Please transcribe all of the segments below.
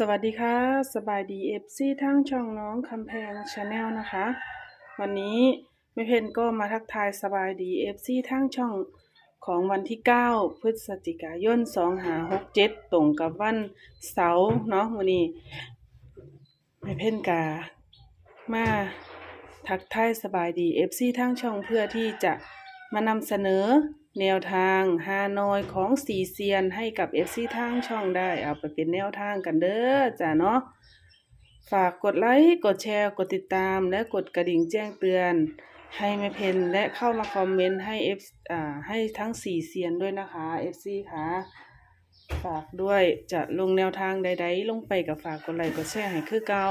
สวัสดีค่ะ สบายดีเอฟซีทั้งช่องน้องคำแพงชาแนลนะคะ วันนี้ไม่เพนก็มาทักทายสบายดีเอฟซีทั้งช่องของวันที่ 9 พฤศจิกายน2หา67 ตรงกับวันเสาร์เนาะวันนี้ไม่เพนกามาทักทายสบายดีเอฟซีทั้งช่องเพื่อที่จะมานำเสนอ แนวทางฮานอยของสีเซียนให้กับเอฟซีทางช่องได้เอาไปเป็นแนวทางกันเด้อจ้ะเนาะฝากกดไลค์กดแชร์กดติดตาม และกดกระดิ่งแจ้งเตือน ให้แม่เพนและเข้ามาคอมเมนต์ให้เอฟอ่าให้ทั้งสี่เซียนด้วยนะคะเอฟซีค่ะฝากด้วยจะลงแนวทางใด ๆ ลงไปกับฝากกดไลค์กดแชร์ให้คือเก่า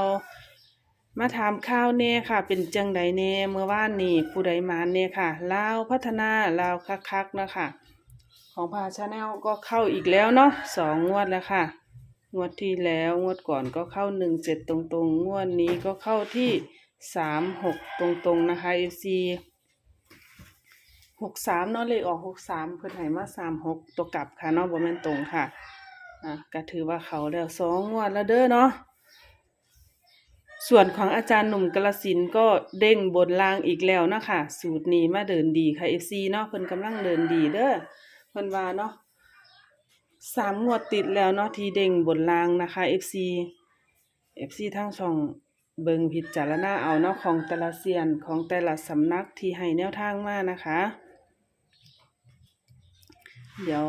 มาถามข่าวแน่ค่ะ เป็นจังใดแน่เมื่อวานนี้ผู้ใดมาแน่ค่ะลาวพัฒนาลาวคักๆนะคะ ของพาชาแนลก็เข้าอีกแล้วเนาะสองงวดแล้วค่ะ งวดที่แล้วงวดก่อนก็เข้าหนึ่งเจ็ดตรงๆ งวดนี้ก็เข้าที่สามหกตรงๆนะคะเอฟซีหกสามเนาะเลขออกหกสามเพิ่นให้มาสามหกตัวกลับค่ะเนาะบ่แม่นตรงค่ะอะก็ถือว่าเขาแล้วสองงวดแล้วเด้อเนาะ ส่วนของอาจารย์หนุ่มกระสินก็เด้งบนลางอีกแล้วนะคะสูตรนี้มาเดินดีค่ะ FC เนาะเพิ่นกำลังเดินดีเด้อเพิ่นว่าเนาะสามงวดติดแล้วเนาะที่เด้งบนลางนะคะ FC FC ทั้งช่องเบิงพิจารณาเอาเนาะของแต่ละเซียนของแต่ละสำนักที่ให้แนวทางมานะคะ เดี๋ยว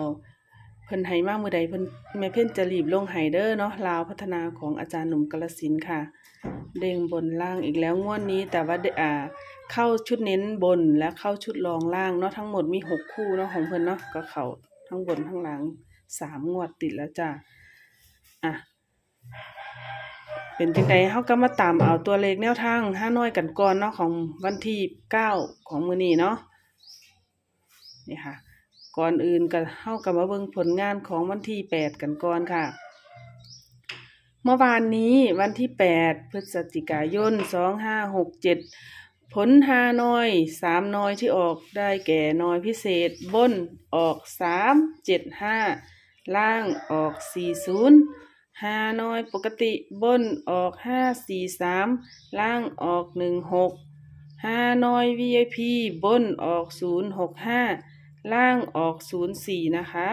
เพิ่นให้มาเมื่อใดเพิ่นแม่เพิ่นจะรีบลงไห้เด้อเนาะลาวพัฒนาของอาจารย์หนุ่มกระสินค่ะ เด้งบนล่างอีกแล้วงวดนี้แต่ว่าเดอ่าเข้าชุดเน้นบนและเข้าชุดรองล่างเนาะทั้งหมดมีหกคู่เนาะของเพิ่นเนาะก็เขาทั้งบนทั้งหล่างสามงวดติดแล้วจ้ะอะเป็นจังไดเฮาก็มาตามเอาตัวเลขแนวทางห้าน้อยกันก่อนเนาะของวันที่เก้าของมื้อนี้เนาะนี่ค่ะ ก่อนอื่นก็เฮาก็มาเบิ่งผลงานของวันที่แปดกันก่อนค่ะ เมื่อวานนี้วันที่8พฤศจิกายน2567ผลฮานอย3นอยที่ออกได้แก่นอยพิเศษบนออก3 7 5ล่างออก40ฮานอยปกติบนออก5 4 3ล่างออก16ฮานอย VIP บนออก065 ล่างออก04นย์สี่นะคะ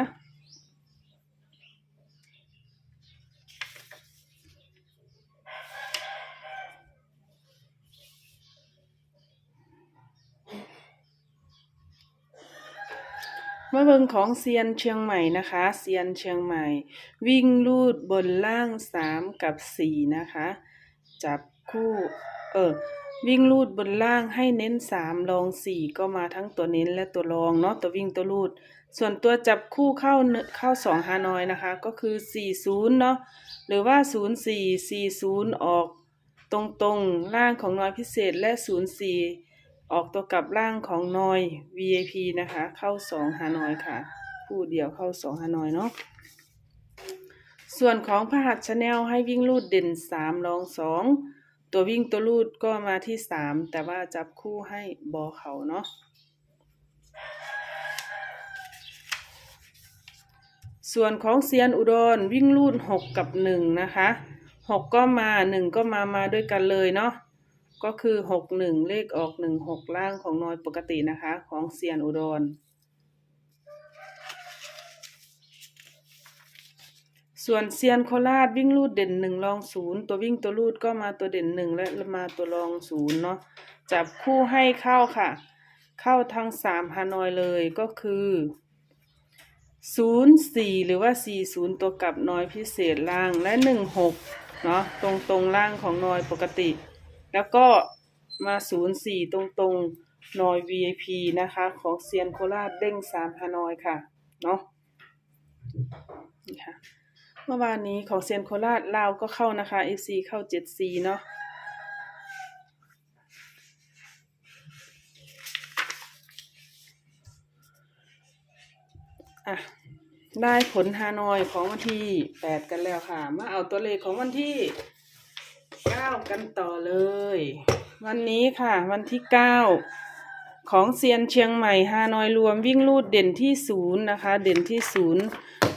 มาเบิงของเซียนเชียงใหม่นะคะ เซียนเชียงใหม่ วิ่งลูดบนล่างสามกับสี่นะคะ จับคู่ เออ วิ่งลูดบนล่างให้เน้นสามรองสี่ก็มาทั้งตัวเน้นและตัวรองเนาะตัววิ่งตัวลูด ส่วนตัวจับคู่เข้าเข้าสองฮานอยนะคะ ก็คือสี่ศูนย์เนาะหรือว่าศูนย์สี่สี่ศูนย์ออกตรงตรงๆล่างของน้อยพิเศษและศูนย์สี่ออกตัวกลับร่างของนอย VIP นะคะ เข้าสองฮานอยค่ะ คู่เดียวเข้าสองฮานอยเนาะส่วนของพหัสชาแนลให้วิ่งลูดเด่นสามรองสอง ตัววิ่งตัวลูดก็มาที่สามแต่ว่าจับคู่ให้บอเขาเนาะส่วนของเซียนอุดรวิ่งลูดหกกับหนึ่งนะคะหกก็มาหนึ่งก็มามาด้วยกันเลยเนาะก็คือหกหนึ่งเลขออกหนึ่งหกล่างของนอยปกตินะคะ ของเซียนอุดร ส่วนเซียนโคราชวิ่งลูดเด่นหนึ่งรองศูนย์ตัววิ่งตัวลูดก็มาตัวเด่นหนึ่งและมาตัวรองศูนย์เนาะจับคู่ให้เข้าค่ะ เข้าทั้งสามฮานอยเลยก็คือศูนย์สี่หรือว่าสี่ศูนย์ตัวกลับนอยพิเศษล่างและหนึ่งหกเนาะตรงตรงล่างของนอยปกติ แล้วก็มาศูนย์สี่ตรงตรงนอย VIP นะคะ ของเซียนโคราชเด้งสามฮานอยค่ะ เนาะนี่ค่ะ เมื่อวานนี้ของเซียนโคราชลาวก็เข้านะคะ FC เข้า 7C เนาะอะได้ผลฮานอยของวันที่ 8 กันแล้วค่ะ มาเอาตัวเลขของวันที่ 9 กันต่อเลย วันนี้ค่ะ วันที่ 9 ของเซียนเชียงใหม่ฮานอยรวมวิ่งลูดเด่นที่ศูนย์นะคะ เด่นที่ศูนย์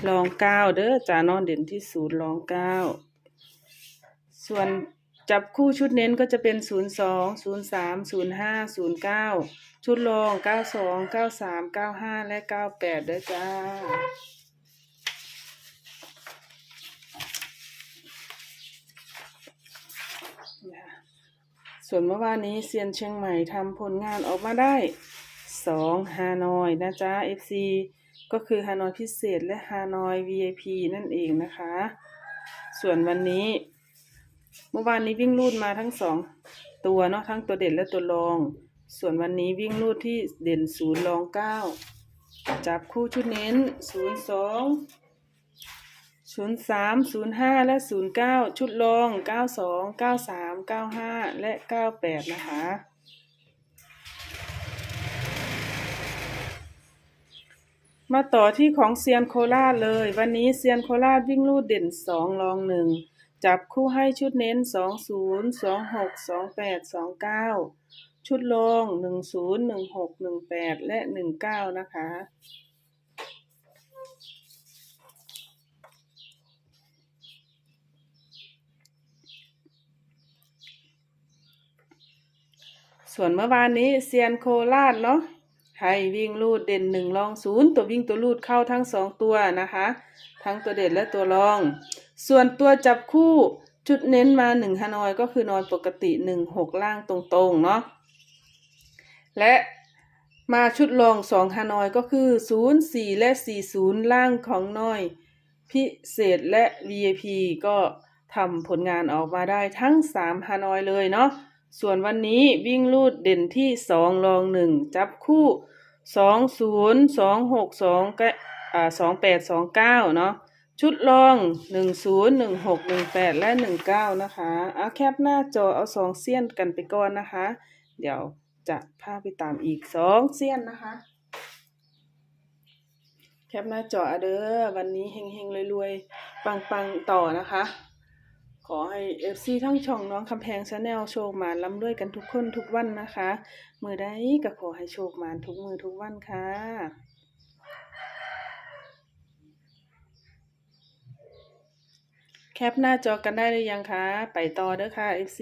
รองเก้าเด้อจ้านอนเด่นที่ศูนย์รองเก้าส่วนจับคู่ชุดเน้นก็จะเป็น0 2 0 3 0 5 0 9ชุดรอง92 93 95และ98เด้อจ้าส่วนเมื่อวานนี้เซียนเชียงใหม่ทำผลงานออกมาได้สองฮานอยนะจ๊ะ FC ก็คือฮานอยพิเศษและฮานอย VIP นั่นเองนะคะ ส่วนวันนี้ เมื่อวานนี้วิ่งรูดมาทั้งสองตัวเนาะทั้งตัวเด่นและตัวรอง ส่วนวันนี้วิ่งรูดที่เด่นศูนย์รองเก้าจับคู่ชุดเน้นศูนย์สองศูนย์สามศูนย์ห้าและศูนย์เก้าชุดรองเก้าสองเก้าสามเก้าห้าและเก้าแปดนะคะ มาต่อที่ของเซียนโคราชเลย วันนี้เซียนโคราชวิ่งลูดเด่นสองรองหนึ่งจับคู่ให้ชุดเน้นสองศูนย์สองหกสองแปดสองเก้าชุดรองหนึ่งศูนย์หนึ่งหกหนึ่งแปดและหนึ่งเก้านะคะ ส่วนเมื่อวานนี้เซียนโคราชเนาะ ให้วิ่งลูดเด่นหนึ่งรองศูนย์ตัววิ่งตัวลูดเข้าทั้งสองตัวนะคะ ทั้งตัวเด่นและตัวรอง ส่วนตัวจับคู่จุดเน้นมาหนึ่งฮานอยก็คือนอนปกติหนึ่งหกล่างตรงๆเนาะและมาชุดรองสองฮานอยก็คือศูนย์สี่และสี่ศูนย์ล่างของน้อย พิเศษและ VIP ก็ทำผลงานออกมาได้ทั้ง3ฮานอยเลยเนาะ ส่วนวันนี้วิ่งลูดเด่นที่2รอง1จับคู่2 0 2 6 2ก็อ่า2 8 2 9เนาะชุดรอง1 0 1 6 1 8และ19นะคะเอาแคปหน้าจอเอาสองเสี้ยนกันไปก่อนนะคะ เดี๋ยวจะพาไปตามอีกสองเสี้ยนนะคะ แคปหน้าจอเด้อวันนี้เฮงเฮงๆรวยๆ ปังๆ ต่อนะคะ ขอให้ FC ทั้งช่องน้องคำแพงชาแนลโชคหมานล้ำด้วยกันทุกคนทุกวันนะคะ มือใดก็ขอให้โชคหมานทุกมือทุกวันค่ะ แคปหน้าจอกันได้หรือยังคะ ไปต่อเด้อค่ะ FC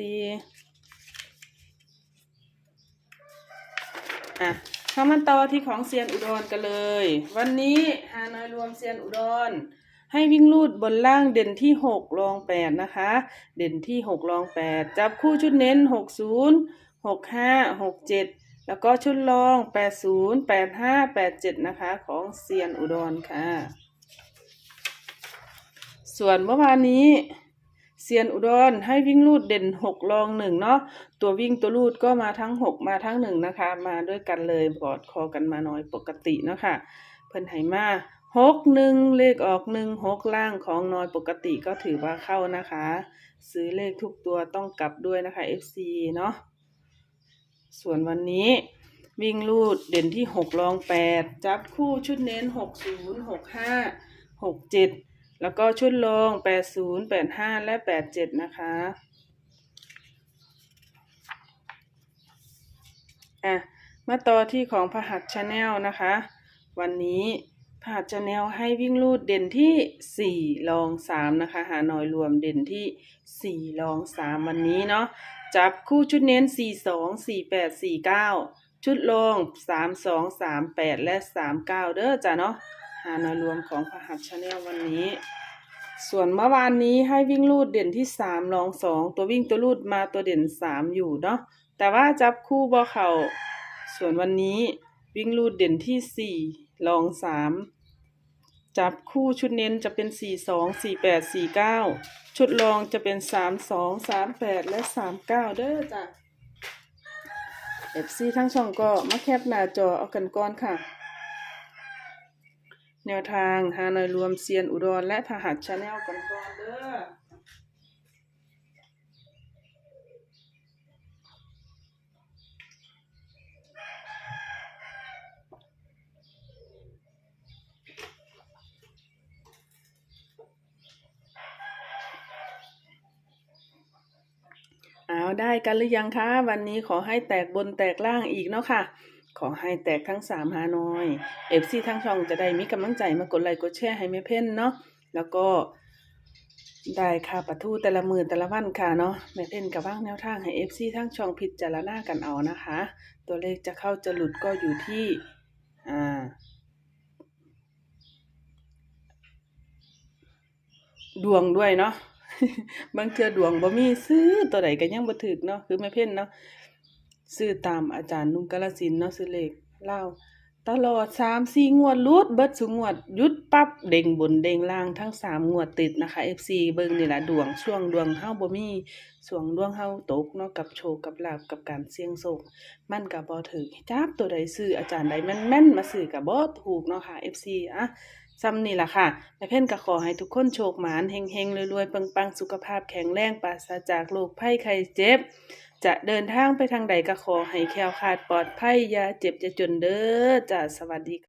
อะเข้ามาต่อที่ของเซียนอุดรกันเลย วันนี้ฮานอยรวมเซียนอุดร ให้วิ่งลูดบนล่างเด่นที่หกรองแปดนะคะ เด่นที่หกรองแปดจับคู่ชุดเน้นหกศูนย์หกห้าหกเจ็ดแล้วก็ชุดรองแปดศูนย์แปดห้าแปดเจ็ดนะคะของเซียนอุดรค่ะ ส่วนเมื่อวานนี้เซียนอุดรให้วิ่งลูดเด่นหกรองหนึ่งเนาะตัววิ่งตัวลูดก็มาทั้งหกมาทั้งหนึ่งนะคะ มาด้วยกันเลยกอดคอกันมาน้อยปกติเนาะค่ะเพิ่นให้มา หกหนึ่งเลขออกหนึ่งหกล่างของนอยปกติก็ถือว่าเข้านะคะ ซื้อเลขทุกตัวต้องกลับด้วยนะคะ FC เนาะส่วนวันนี้วิ่งลูดเด่นที่หกรองแปดจับคู่ชุดเน้นหกศูนย์หกห้าหกเจ็ดแล้วก็ชุดรองแปดศูนย์แปดห้าและแปดเจ็ดนะคะอะมาต่อที่ของพหัสชาแนลนะคะ วันนี้ พหัสชาแนลให้วิ่งลูดเด่นที่สี่รองสามนะคะ หาหน่อยรวมเด่นที่สี่รองสามวันนี้เนาะจับคู่ชุดเน้นสี่สองสี่แปดสี่เก้าชุดรองสามสองสามแปดและสามเก้าเด้อจ้ะเนาะหาหน่อยรวมของพหัสชาแนลวันนี้ ส่วนเมื่อวานนี้ให้วิ่งลูดเด่นที่สามรองสองตัววิ่งตัวลูดมาตัวเด่นสามอยู่เนาะแต่ว่าจับคู่บ่เขาส่วนวันนี้วิ่งลูดเด่นที่สี่รองสาม จับคู่ชุดเน้นจะเป็นสี่สองสี่แปดสี่เก้าชุดรองจะเป็นสามสองสามแปดและสามเก้าเด้อจ้ะเอฟซีทั้งช่องก็มาแคปหน้าจอเอากันก่อนค่ะ แนวทางฮานอยรวมเซียนอุดรและทหารชาแนลกันก่อนเด้อ เอา ได้กันหรือยังคะ วันนี้ขอให้แตกบนแตกล่างอีกเนาะค่ะ ขอให้แตกทั้งสามฮานอยเอฟซีทั้งช่องจะได้มีกำลังใจมากดไลค์กดแชร์ให้แม่เพ่นเนาะแล้วก็ได้ค่ะปะทูแต่ละมือแต่ละวันค่ะเนาะแม่เพ่นกับว่างแนวทางให้ FC ทั้งช่องพิจารณากันเอานะคะ ตัวเลขจะเข้าจะหลุดก็อยู่ที่อ่าดวงด้วยเนาะ บางเทือดวงบ่มีซื้อตัวใดก็ยังบ่ถึกเนาะคือแม่เพ่นเนาะซื้อตามอาจารย์นุ่งกาลสินเนาะซื้อเลขเล่าตลอด3-4งวดหลุดเบิดสุงวดหยุดปั๊บเด้งบนเด้งล่างทั้งสามงวดติดนะคะ FC เบิ่งนี่แหละดวงช่วงดวงเฮาบ่มีช่วงดวงเฮาตกเนาะกับโชกับลาภกับการเสี่ยงโชคมันก็บ่ถึกจับตัวใดซื้ออาจารย์ใดแม่นๆมาซื้อก็บ่ถูกเนาะค่ะ FC อะ ซ้ำนี่แหละค่ะแม่เพ่นก็ขอให้ทุกคนโชคหมานเฮงๆรวยๆปังๆ สุขภาพแข็งแรงปราศจากโรคภัยไข้เจ็บ จะเดินทางไปทางใดก็ขอให้แคล้วคลาดปลอดภัยอย่าเจ็บอย่าจนเด้อจ้าสวัสดี